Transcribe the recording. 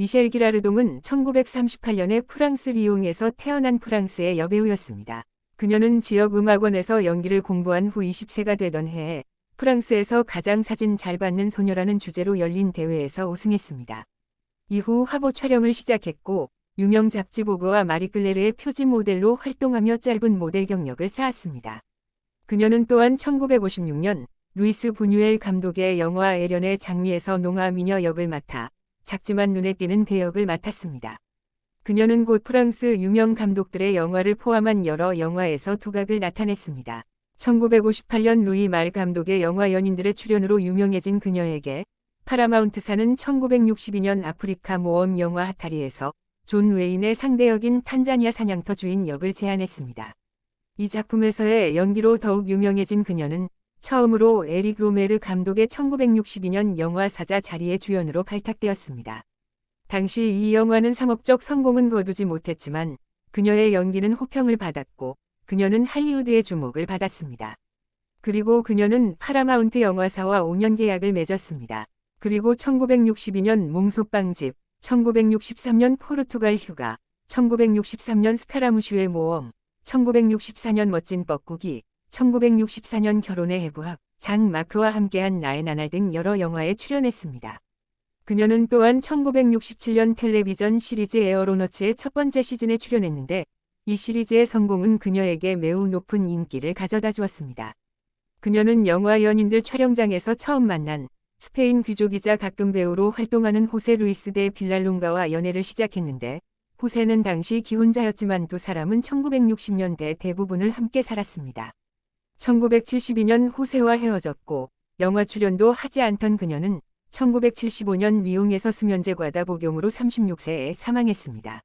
미셸 기라르동은 1938년에 프랑스 리옹에서 태어난 프랑스의 여배우였습니다. 그녀는 지역 음악원에서 연기를 공부한 후 20세가 되던 해에 프랑스에서 가장 사진 잘 받는 소녀라는 주제로 열린 대회에서 우승했습니다. 이후 화보 촬영을 시작했고 유명 잡지 보고와 마리끌레르의 표지 모델로 활동하며 짧은 모델 경력을 쌓았습니다. 그녀는 또한 1956년 루이스 부뉴엘 감독의 영화 에련의 장미에서 농아 미녀 역을 맡아 작지만 눈에 띄는 배역을 맡았습니다. 그녀는 곧 프랑스 유명 감독들의 영화를 포함한 여러 영화에서 두각을 나타냈습니다. 1958년 루이 말 감독의 영화 연인들의 출연으로 유명해진 그녀에게 파라마운트사는 1962년 아프리카 모험 영화 하타리에서 존 웨인의 상대역인 탄자니아 사냥터 주인 역을 제안했습니다. 이 작품에서의 연기로 더욱 유명해진 그녀는 처음으로 에릭 로메르 감독의 1962년 영화 사자 자리의 주연으로 발탁되었습니다. 당시 이 영화는 상업적 성공은 거두지 못했지만 그녀의 연기는 호평을 받았고 그녀는 할리우드의 주목을 받았습니다. 그리고 그녀는 파라마운트 영화사와 5년 계약을 맺었습니다. 그리고 1962년 몽소빵집, 1963년 포르투갈 휴가, 1963년 스카라무슈의 모험, 1964년 멋진 뻐꾸기, 1964년 결혼의 해부학, 장 마크와 함께한 나의 나날 등 여러 영화에 출연했습니다. 그녀는 또한 1967년 텔레비전 시리즈 에어로너츠의 첫 번째 시즌에 출연했는데 이 시리즈의 성공은 그녀에게 매우 높은 인기를 가져다 주었습니다. 그녀는 영화 연인들 촬영장에서 처음 만난 스페인 귀족이자 가끔 배우로 활동하는 호세 루이스 데 빌랄롱가와 연애를 시작했는데 호세는 당시 기혼자였지만 두 사람은 1960년대 대부분을 함께 살았습니다. 1972년 호세와 헤어졌고 영화 출연도 하지 않던 그녀는 1975년 미용에서 수면제 과다 복용으로 36세에 사망했습니다.